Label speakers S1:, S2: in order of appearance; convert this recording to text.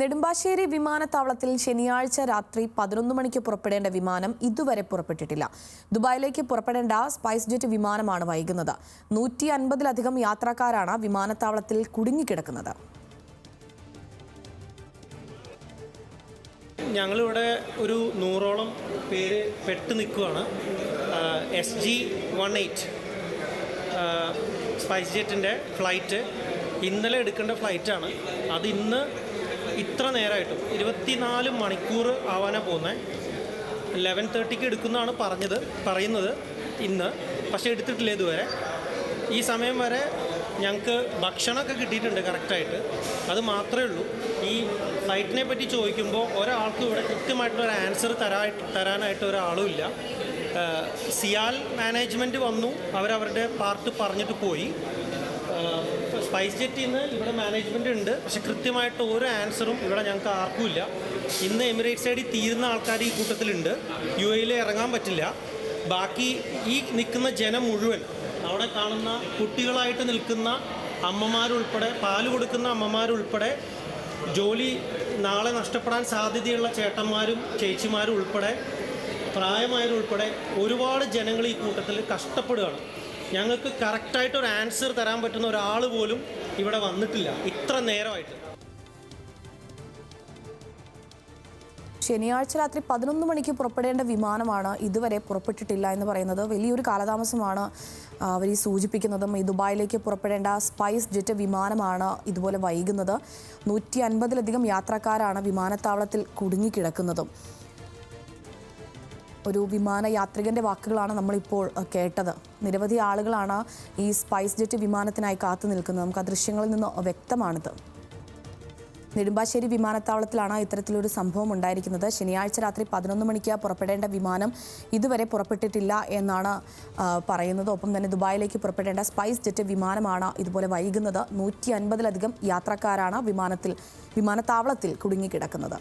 S1: നെടുമ്പാശ്ശേരി വിമാനത്താവളത്തിൽ ശനിയാഴ്ച രാത്രി പതിനൊന്ന് മണിക്ക് പുറപ്പെടേണ്ട വിമാനം ഇതുവരെ പുറപ്പെട്ടിട്ടില്ല. ദുബായിലേക്ക് പുറപ്പെടേണ്ട സ്പൈസ് ജെറ്റ് വിമാനമാണ് വൈകുന്നത്. നൂറ്റി അൻപതിലധികം യാത്രക്കാരാണ് വിമാനത്താവളത്തിൽ കുടുങ്ങിക്കിടക്കുന്നത്.
S2: ഞങ്ങളിവിടെ ഒരു നൂറോളം പേര് പെട്ട് നിൽക്കുകയാണ് S G one eight spice ജെറ്റിന്റെ flight ഇന്നലെ എടുക്കേണ്ട ഫ്ലൈറ്റാണ്. അത് ഇന്ന് ഇത്ര നേരമായിട്ടും ഇരുപത്തിനാല് മണിക്കൂർ ആവാനാ പോകുന്നത് ലെവൻ തേർട്ടിക്ക് എടുക്കുന്നതാണ് പറഞ്ഞത് പറയുന്നത് ഇന്ന്. പക്ഷേ എടുത്തിട്ടില്ല ഇതുവരെ. ഈ സമയം വരെ ഞങ്ങൾക്ക് ഭക്ഷണമൊക്കെ കിട്ടിയിട്ടുണ്ട് കറക്റ്റായിട്ട്. അത് മാത്രമേ ഉള്ളൂ. ഈ ഫ്ലൈറ്റിനെ പറ്റി ചോദിക്കുമ്പോൾ ഒരാൾക്കും ഇവിടെ കൃത്യമായിട്ടുള്ള ഒരു ആൻസർ തരായിട്ട് തരാനായിട്ട് ഒരാളും ഇല്ല. സിയാൽ മാനേജ്മെന്റ് വന്നു. അവരവരുടെ പാർട്ട് പറഞ്ഞിട്ട് പോയി. സ്പൈസ് ജെറ്റിൽ നിന്ന് ഇവിടെ മാനേജ്മെന്റ് ഉണ്ട്. പക്ഷെ കൃത്യമായിട്ട് ഒരു ആൻസറും ഇവിടെ ഞങ്ങൾക്ക് ആർക്കും ഇല്ല. ഇന്ന് എമിറേറ്റ്സ് സൈഡിൽ തീരുന്ന ആൾക്കാർ ഈ കൂട്ടത്തിലുണ്ട്. യു എയിൽ ഇറങ്ങാൻ പറ്റില്ല. ബാക്കി ഈ നിൽക്കുന്ന ജനം മുഴുവൻ അവിടെ കാണുന്ന കുട്ടികളായിട്ട് നിൽക്കുന്ന അമ്മമാരുൾപ്പെടെ പാൽ കൊടുക്കുന്ന അമ്മമാരുൾപ്പെടെ ജോലി നാളെ നഷ്ടപ്പെടാൻ സാധ്യതയുള്ള ചേട്ടന്മാരും ചേച്ചിമാരും ഉൾപ്പെടെ പ്രായമായവരുൾപ്പെടെ ഒരുപാട് ജനങ്ങൾ ഈ കൂട്ടത്തിൽ കഷ്ടപ്പെടുകയാണ്. ഞങ്ങൾക്ക് കറക്റ്റായിട്ട് ഒരു ആൻസർ തരാൻ പറ്റുന്ന ഒരാൾ പോലും ഇവിടെ വന്നിട്ടില്ല. ഇത്ര നേരമായിട്ട്.
S1: ശനിയാഴ്ച രാത്രി പതിനൊന്ന് മണിക്ക് പുറപ്പെടേണ്ട വിമാനമാണ് ഇതുവരെ പുറപ്പെട്ടിട്ടില്ല എന്ന് പറയുന്നത്. വലിയൊരു കാലതാമസമാണ് അവർ ഈ സൂചിപ്പിക്കുന്നതും ഈ ദുബായിലേക്ക് പുറപ്പെടേണ്ട സ്പൈസ് ജെറ്റ് വിമാനമാണ് ഇതുപോലെ വൈകുന്നത്. നൂറ്റി അൻപതിലധികം യാത്രക്കാരാണ് വിമാനത്താവളത്തിൽ കുടുങ്ങിക്കിടക്കുന്നതും. ഒരു വിമാന യാത്രികന്റെ വാക്കുകളാണ് നമ്മളിപ്പോൾ കേട്ടത്. നിരവധി ആളുകളാണ് ഈ സ്പൈസ് ജെറ്റ് വിമാനത്തിനായി കാത്തു നിൽക്കുന്നത്. നമുക്ക് ആ ദൃശ്യങ്ങളിൽ നിന്ന് വ്യക്തമാണിത്. നെടുമ്പാശ്ശേരി വിമാനത്താവളത്തിലാണ് ഇത്തരത്തിലൊരു സംഭവം ഉണ്ടായിരിക്കുന്നത്. ശനിയാഴ്ച രാത്രി പതിനൊന്ന് മണിക്ക് പുറപ്പെടേണ്ട വിമാനം ഇതുവരെ പുറപ്പെട്ടിട്ടില്ല എന്നാണ് പറയുന്നത്. ഒപ്പം തന്നെ ദുബായിലേക്ക് പുറപ്പെടേണ്ട സ്പൈസ് ജെറ്റ് വിമാനമാണ് ഇതുപോലെ വൈകുന്നത്. നൂറ്റി അൻപതിലധികം യാത്രക്കാരാണ് വിമാനത്തിൽ വിമാനത്താവളത്തിൽ കുടുങ്ങിക്കിടക്കുന്നത്.